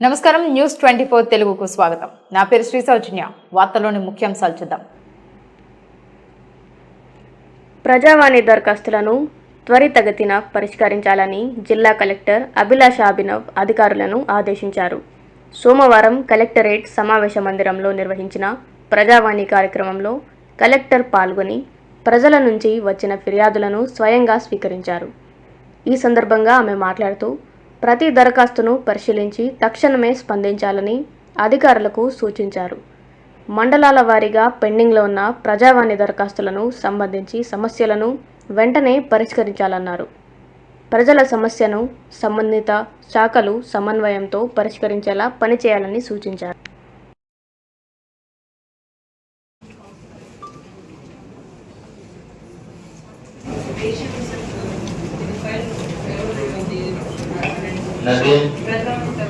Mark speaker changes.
Speaker 1: నమస్కారం news twenty four తెలుగుకు స్వాగతం. నా పేరు శ్రీ సౌజన్య. వార్తలోని ముఖ్యాంశాలు చూద్దాం.
Speaker 2: ప్రజావాణి దరఖాస్తులను త్వరితగతిన పరిష్కరించాలని జిల్లా కలెక్టర్ అభిలాష అభినవ్ అధికారులను ఆదేశించారు. సోమవారం కలెక్టరేట్ సమావేశ మందిరంలో నిర్వహించిన ప్రజావాణి కార్యక్రమంలో కలెక్టర్ పాల్గొని ప్రజల నుంచి వచ్చిన ఫిర్యాదులను స్వయంగా స్వీకరించారు. ఈ సందర్భంగా ఆమె మాట్లాడుతూ ప్రతి దరఖాస్తును పరిశీలించి తక్షణమే స్పందించాలని అధికారులకు సూచించారు. మండలాల వారీగా పెండింగ్లో ఉన్న ప్రజావాణి దరఖాస్తులను సంబంధించి సమస్యలను వెంటనే పరిష్కరించాలన్నారు. ప్రజల సమస్యను సంబంధిత శాఖలు సమన్వయంతో పరిష్కరించేలా పనిచేయాలని సూచించారు. Gracias.